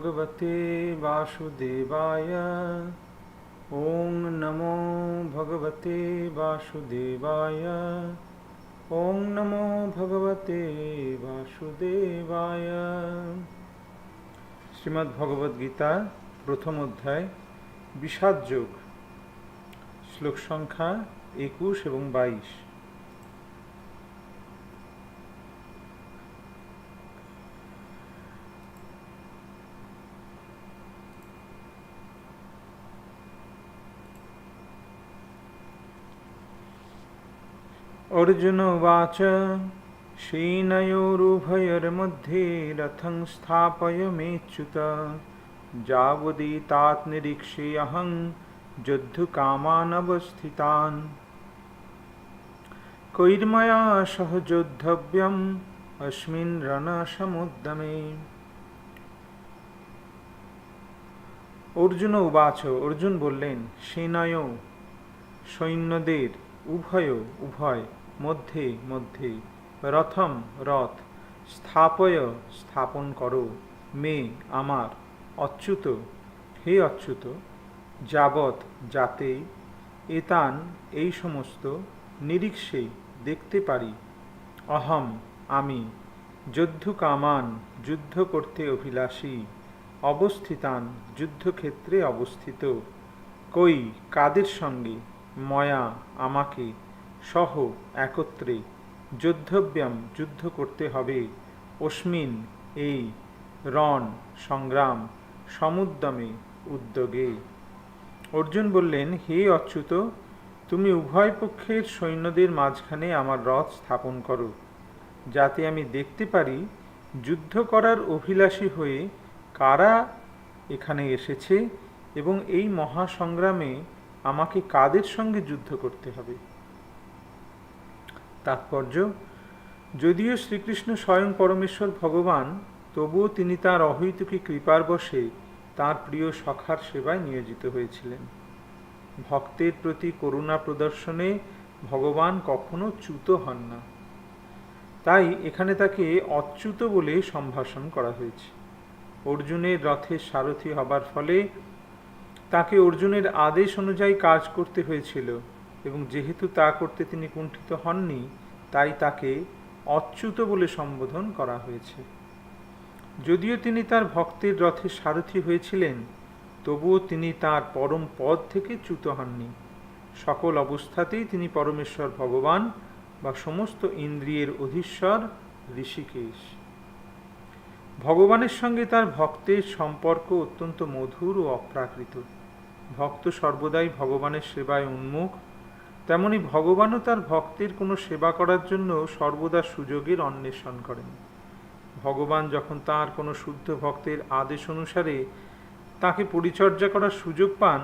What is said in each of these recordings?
भगवते वासुदेवाय ॐ नमो भगवते वासुदेवाय ॐ नमो भगवते বাসুদেবায় শ্রীমদ্ ভগবদ গীতা প্রথম অধ্যায় বিষাদ যোগ শ্লোক সংখ্যা একুশ এবং বাইশ অর্জুন উচ মধ্যে রথং স্থাপয় মেচ্যুত। যাবদীতাত নিরীক্ষে অহং যুদ্ধকামানবস্থিতান কৈর্ময়া সহ যোদ্ধব্যম অস্মিন রণ সমুদ্যমে অর্জুন উবাচ, অর্জুন বললেন, সেনয়, সৈন্যদের উভয় উভয় মধ্যে মধ্যে। রথম, রথ। স্থাপয়, স্থাপন করো। মে, আমার। অচ্যুত। হে অচ্যুত। যাবৎ যাতে এতান এই সমস্ত নিরীক্ষে দেখতে পারি। অহম, আমি। যুদ্ধ কামান যুদ্ধ করতে অভিলাষী। অবস্থিতান, যুদ্ধক্ষেত্রে অবস্থিত। কই, কাদের সঙ্গে? ময়া আমাকে সহ একত্রে যুদ্ধব্যাম যুদ্ধ করতে হবে। অস্মিন এই রণ সংগ্রাম সমুদ্যমে উদ্যোগে। অর্জুন বললেন, হে অচ্যুত, তুমি উভয় পক্ষের সৈন্যদের মাঝখানে আমার রথ স্থাপন করো। যাতে আমি দেখতে পারি যুদ্ধ করার অভিলাষী হয়ে কারা এখানে এসেছে এবং এই মহাসংগ্রামে আমাকে কাদের সঙ্গে যুদ্ধ করতে হবে। তাৎপর্য, যদিও শ্রীকৃষ্ণ স্বয়ং পরমেশ্বর ভগবান, তবুও তিনি তার অহৈতুকী কৃপার বশে তার প্রিয় সখার সেবায় নিয়োজিত হয়েছিলেন। ভক্তের প্রতি করুণা প্রদর্শনে ভগবান কখনো চ্যুত হন না। তাই এখানে তাকে অচ্যুত বলে সম্ভাষণ করা হয়েছে। অর্জুনের রথের সারথি হবার ফলে তাকে অর্জুনের আদেশ অনুযায়ী কাজ করতে হয়েছিল। এবং যেহেতু তা করতে তিনি কুণ্ঠিত হননি, তাই তাকে অচ্যুত বলে সম্বোধন করা হয়েছে। যদিও তিনি তার ভক্তের রথে সারথি হয়েছিলেন, তবুও তিনি তার পরম পদ থেকে চ্যুত হননি। সকল অবস্থাতেই তিনি পরমেশ্বর ভগবান বা সমস্ত ইন্দ্রিয়ের অধীশ্বর ঋষিকেশ। ভগবানের সঙ্গে তার ভক্তের সম্পর্ক অত্যন্ত মধুর ও অপ্রাকৃত। ভক্ত সর্বদাই ভগবানের সেবায় উন্মুখ তেমনি ভগবানও তার ভক্তের কোনো সেবা করার জন্য সর্বদা সুযোগের অন্বেষণ করেন। ভগবান যখন তার কোনো শুদ্ধ ভক্তের আদেশ অনুসারে তাকে পরিচর্যা করার সুযোগ পান,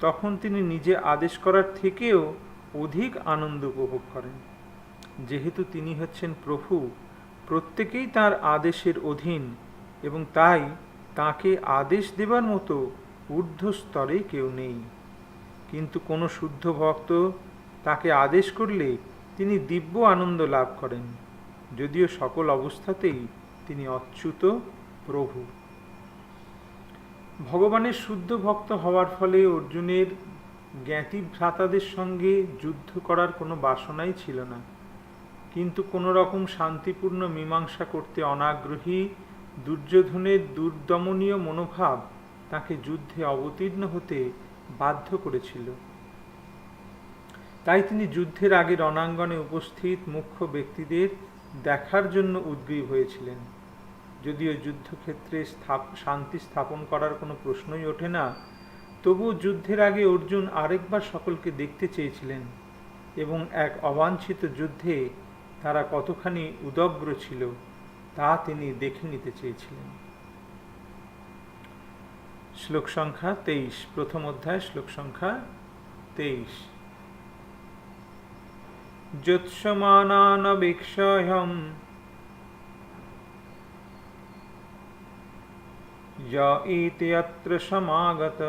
তখন তিনি নিজে আদেশ করার থেকেও অধিক আনন্দ উপভোগ করেন। যেহেতু তিনি হচ্ছেন প্রভু, প্রত্যেকেই তার আদেশের অধীন এবং তাই তাকে আদেশ দেবার মতো ঊর্ধ্ব স্তরে কেউ নেই। কিন্তু কোনো শুদ্ধ ভক্ত তাকে আদেশ করলে তিনি দিব্য আনন্দ লাভ করেন। যদিও সকল অবস্থাতেই তিনি অচ্যুত প্রভু। ভগবানের শুদ্ধ ভক্ত হওয়ার ফলে অর্জুনের জ্ঞাতি ভ্রাতাদের সঙ্গে যুদ্ধ করার কোনো বাসনাই ছিল না। কিন্তু কোনো রকম শান্তিপূর্ণ মীমাংসা করতে অনাগ্রহী, দুর্যোধনের দুর্দমনীয় মনোভাব তাকে যুদ্ধে অবতীর্ণ হতে বাধ্য করেছিল। তাই তিনি যুদ্ধের আগে রণাঙ্গনে উপস্থিত মুখ্য ব্যক্তিদের দেখার জন্য উদ্গ্রীব হয়েছিলেন। যদিও যুদ্ধক্ষেত্রে শান্তি স্থাপন করার কোনো প্রশ্নই ওঠে না, তবুও যুদ্ধের আগে অর্জুন আরেকবার সকলকে দেখতে চেয়েছিলেন এবং এক অবাঞ্ছিত যুদ্ধে তারা কতখানি উদগ্র ছিল তা তিনি দেখে নিতে চেয়েছিলেন। শ্লোক সংখ্যা তেইশ, প্রথম অধ্যায়, শ্লোক সংখ্যা তেইশ। যৎসমানানবেক্ষয়ম य एति अत्र समागत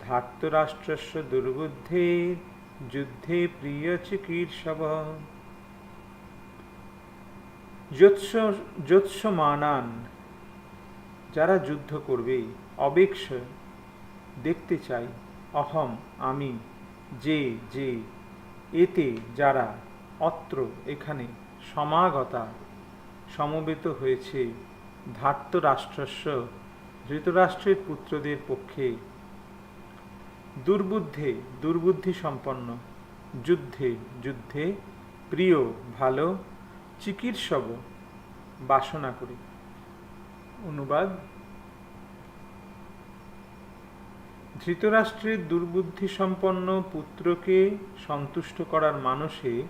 धार्तराष्ट्रस्य दुर्बुद्धे যুদ্ধে প্রিয় চিকীর্ষব যৎস যৎসমানান যারা যুদ্ধ করবে অবেক্ষ দেখতে চাই অহম আমি যে যে এতে যারা অত্র এখানে সমাগতা সমবেত হয়েছে, ধার্ত রাষ্ট্রস্য ধৃতরাষ্ট্রের পুত্রদের পক্ষে দুর্বুদ্ধে, দুর্বুদ্ধি সম্পন্ন, যুদ্ধে যুদ্ধে প্রিয়, ভালো, চিকিৎসব বাসনা করি। অনুবাদ ধৃতরাষ্ট্রের দুর্বুদ্ধি সম্পন্ন পুত্রকে সন্তুষ্ট করার মানসে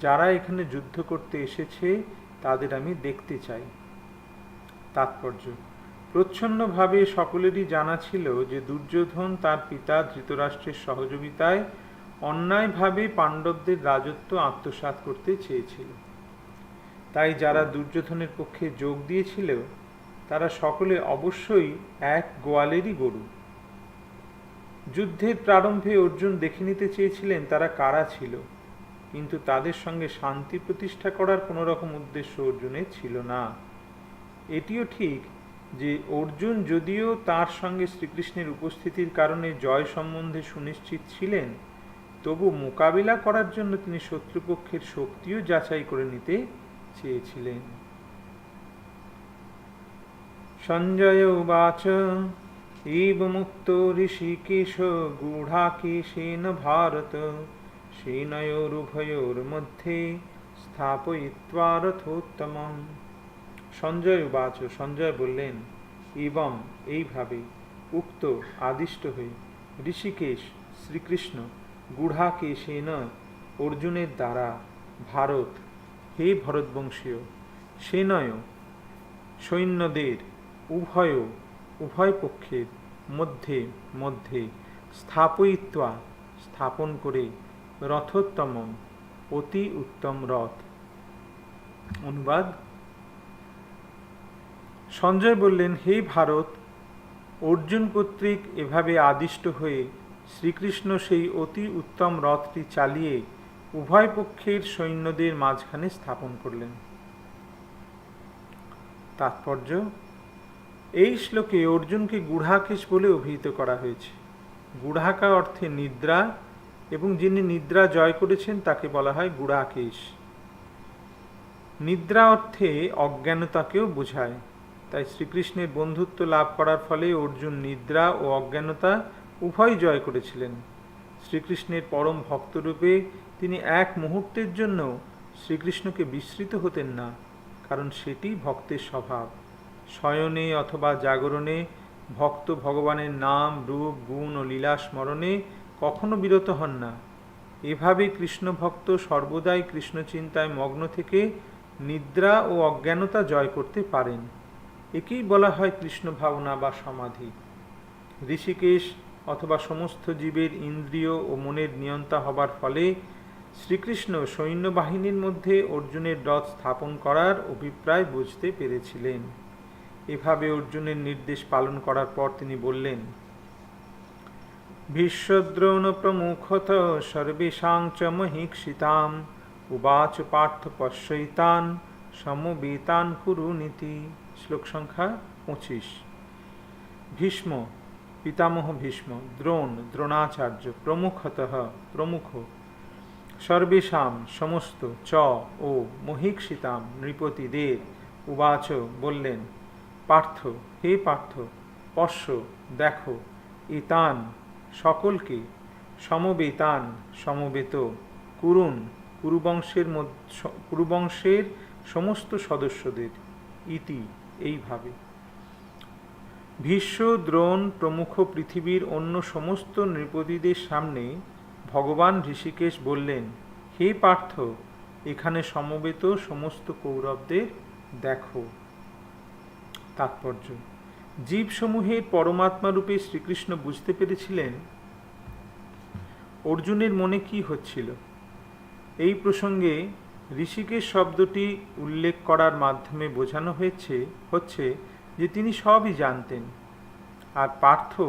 যারা এখানে যুদ্ধ করতে এসেছে, তাদের আমি দেখতে চাই। তাৎপর্য। প্রচ্ছন্নভাবে সকলেরই জানা ছিল যে দুর্যোধন তার পিতা ধৃতরাষ্ট্রের সহযোগিতায় অন্যায়ভাবে পাণ্ডবদের রাজত্ব আত্মসাৎ করতে চেয়েছিল। তাই যারা দুর্যোধনের পক্ষে যোগ দিয়েছিল, তারা সকলে অবশ্যই এক গোয়ালেরই গরু। যুদ্ধের প্রারম্ভে অর্জুন দেখে নিতে চেয়েছিলেন তারা কারা ছিল। কিন্তু তাদের সঙ্গে শান্তি প্রতিষ্ঠা করার কোনো রকম উদ্দেশ্য অর্জুনের ছিল না। এটিও ঠিক যে অর্জুন যদিও তার সঙ্গে শ্রীকৃষ্ণের উপস্থিতির কারণে জয় সম্বন্ধে সুনিশ্চিত ছিলেন, তবু মোকাবিলা করার জন্য তিনি শত্রুপক্ষের শক্তিও যাচাই করে নিতে চেয়েছিলেন। সঞ্জয় উবাচ এবমুক্ত ঋষিকেশ গূঢ়াকেশেন ভারত। সেনয়োরুভয়োর্মধ্যে স্থাপয়িত্বা রথোত্তমম সঞ্জয় উবাচ, সঞ্জয় বললেন এবং এইভাবে উক্ত আদিষ্ট হয়ে ঋষিকেশ শ্রীকৃষ্ণ গূঢ়াকেশেন অর্জুনের দ্বারা ভারত, হে ভরতবংশীয়, সেনয় সৈন্যদের উভয় উভয় পক্ষের মধ্যে মধ্যে স্থাপয়িত্বা স্থাপন করে রথোত্তম অতি উত্তম রথ। অনুবাদ। সঞ্জয় বললেন, হে ভারত, অর্জুন কর্তৃক এভাবে আদিষ্ট হয়ে শ্রীকৃষ্ণ সেই অতি উত্তম রথটি চালিয়ে উভয় পক্ষের সৈন্যদের মাঝখানে স্থাপন করলেন। তাৎপর্য এই শ্লোকে অর্জুনকে গুঢ়াকেশ বলে অভিহিত করা হয়েছে। গুঢ়াকা অর্থে নিদ্রা, এবং যিনি নিদ্রা জয় করেছেন তাকে বলা হয় গুড়াকেশ নিদ্রা অর্থে অজ্ঞানতাকেও বোঝায়। তাই শ্রীকৃষ্ণের বন্ধুত্ব লাভ করার ফলে অর্জুন নিদ্রা ও অজ্ঞানতা উভয় জয় করেছিলেন। শ্রীকৃষ্ণের পরম ভক্তরূপে তিনি এক মুহূর্তের জন্য শ্রীকৃষ্ণকে বিস্মৃত হতেন না, কারণ সেটি ভক্তের স্বভাব। শয়নে অথবা জাগরণে, ভক্ত ভগবানের নাম, রূপ, গুণ ও লীলা স্মরণে কখনো বিরত হন না। এভাবে কৃষ্ণ ভক্ত সর্বদাই কৃষ্ণ চিন্তায় মগ্ন থেকে নিদ্রা ও অজ্ঞানতা জয় করতে পারেন। একেই বলা হয় কৃষ্ণ ভাবনা বা সমাধি। ঋষিকেশ অথবা সমস্ত জীবের ইন্দ্রিয় ও মনের নিয়ন্তা হবার ফলে শ্রীকৃষ্ণ সৈন্যবাহিনীর মধ্যে অর্জুনের রথ স্থাপন করার অভিপ্রায় বুঝতে পেরেছিলেন। এভাবে অর্জুনের নির্দেশ পালন করার পর তিনি বললেন ভীষ্মদ্রোণ প্রমুখত সর্বেশাং চ মহীক্ষিতাম, উবাচ পার্থ পশ্যইতান সমবেতান কুরু নীতি। শ্লোক সংখ্যা পঁচিশ। ভীষ্ম, পিতামহ ভীষ্ম, দ্রোণ, দ্রোণাচার্য, প্রমুখত, প্রমুখ, সর্বেশাম, সমস্ত, চ, ও মহিক্ষিতাম, নৃপতিদের, উবাচ বললেন পার্থ, হে পার্থ, পশ্য, দেখো, ইতান, সকলকে, সমবেতান, সমবেত, কুরুন, কুরুবংশের কুরুবংশের সমস্ত সদস্যদের, ইতি, এইভাবে। ভীষ্ম, দ্রোণ, প্রমুখ পৃথিবীর অন্য সমস্ত নৃপতিদের সামনে ভগবান ঋষিকেশ বললেন, হে পার্থ, এখানে সমবেত সমস্ত কৌরবদের দেখো। তাৎপর্য। জীবসমূহের পরমাত্মা রূপে শ্রীকৃষ্ণ বুঝতে পেরেছিলেন অর্জুনের মনে কি হচ্ছিল। এই প্রসঙ্গে ঋষিকেশ শব্দটি উল্লেখ করার মাধ্যমে বোঝানো হয়েছে, হচ্ছে যে তিনি সবই জানতেন। আর পার্থ,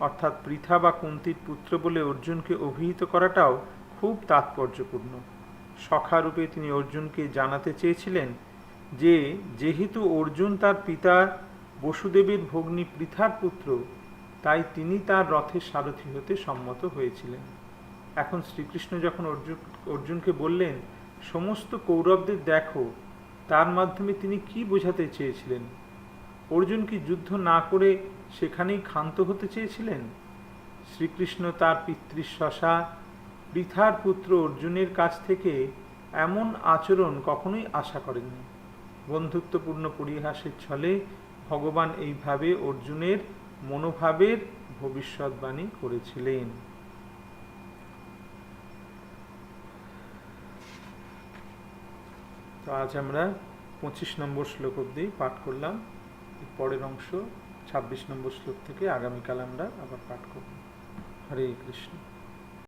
অর্থাৎ পৃথা বা কুন্তির পুত্র বলে অর্জুনকে অভিহিত করাটাও খুব তাৎপর্যপূর্ণ। সখারূপে তিনি অর্জুনকে জানাতে চেয়েছিলেন যে যেহেতু অর্জুন তার পিতা বসুদেবের ভগ্নী পৃথার পুত্র, তাই তিনি তার রথের সারথি হতে সম্মত হয়েছিলেন। এখন শ্রীকৃষ্ণ যখন অর্জুন অর্জুনকে বললেন, সমস্ত কৌরবদের দেখো, তার মাধ্যমে তিনি কি বোঝাতে চেয়েছিলেন? অর্জুন কি যুদ্ধ না করে সেখানেই ক্ষান্ত হতে চেয়েছিলেন? শ্রীকৃষ্ণ তার পিতৃশশা পৃথার পুত্র অর্জুনের কাছ থেকে এমন আচরণ কখনোই আশা করেননি। বন্ধুত্বপূর্ণ পরিহাসের ছলে ভগবান এইভাবে অর্জুনের মনোভাবের ভবিষ্যৎবাণী করেছিলেন। তো আজ আমরা পঁচিশ নম্বর শ্লোক অব্দি পাঠ করলাম। পরের অংশ ছাব্বিশ নম্বর শ্লোক থেকে আগামীকাল আমরা আবার পাঠ করব। হরে কৃষ্ণ।